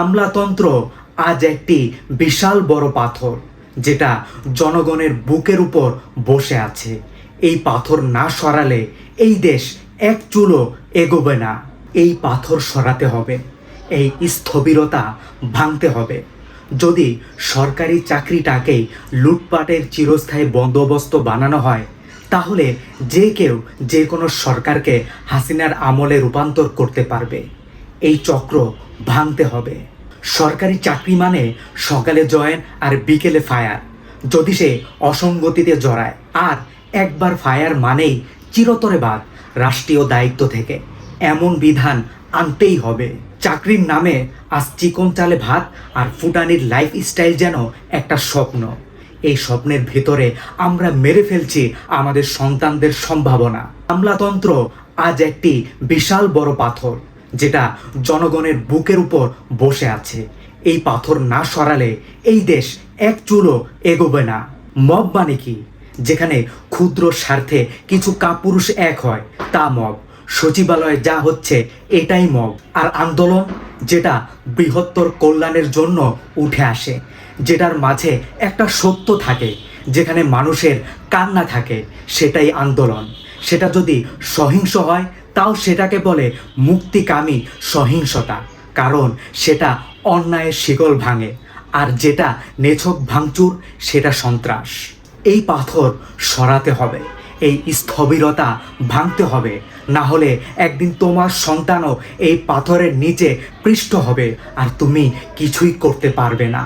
আমলাতন্ত্র আজ একটি বিশাল বড় পাথর, যেটা জনগণের বুকের উপর বসে আছে। এই পাথর না সরালে এই দেশ এক চুলো এগোবে না। এই পাথর সরাতে হবে, এই স্থবিরতা ভাঙতে হবে। যদি সরকারি চাকরিটাকেই লুটপাটের চিরস্থায়ী বন্দোবস্ত বানানো হয়, তাহলে যে কেউ যে কোনো সরকারকে হাসিনার আমলে রূপান্তর করতে পারবে। এই চক্র ভাঙতে হবে। সরকারি চাকরি মানে সকালে জয়েন আর বিকেলে ফায়ার। যদি সে অসঙ্গতিতে জড়ায়, আর একবার ফায়ার মানেই চিরতরে বাদ রাষ্ট্রীয় দায়িত্ব থেকে। এমন বিধান আনতেই হবে। চাকরির নামে আজ চিকন চালে ভাত আর ফুটানির লাইফ স্টাইল যেন একটা স্বপ্ন। এই স্বপ্নের ভেতরে আমরা মেরে ফেলছি আমাদের সন্তানদের সম্ভাবনা। আমলাতন্ত্র আজ একটি বিশাল বড় পাথর। যেটা জনগণের বুকের উপর বসে আছে। এই পাথর না সরালে এই দেশ এক চুলো এগোবে না। মব মানে কি? যেখানে ক্ষুদ্র স্বার্থে কিছু কাপুরুষ এক হয়, তা মব। সচিবালয়ে যা হচ্ছে, এটাই মব। আর আন্দোলন, যেটা বৃহত্তর কল্যাণের জন্য উঠে আসে, যেটার মাঝে একটা সত্য থাকে, যেখানে মানুষের কান্না থাকে, সেটাই আন্দোলন। সেটা যদি সহিংস হয়, তাও সেটাকে বলে মুক্তিকামী সহিংসতা। কারণ সেটা অন্যায়ের শিকল ভাঙে, আর যেটা নেছক ভাঙচুর, সেটা সন্ত্রাস। এই পাথর সরাতে হবে, এই স্থবিরতা ভাঙতে হবে, না হলে একদিন তোমার সন্তানও এই পাথরের নিচে পৃষ্ঠ হবে, আর তুমি কিছুই করতে পারবে না।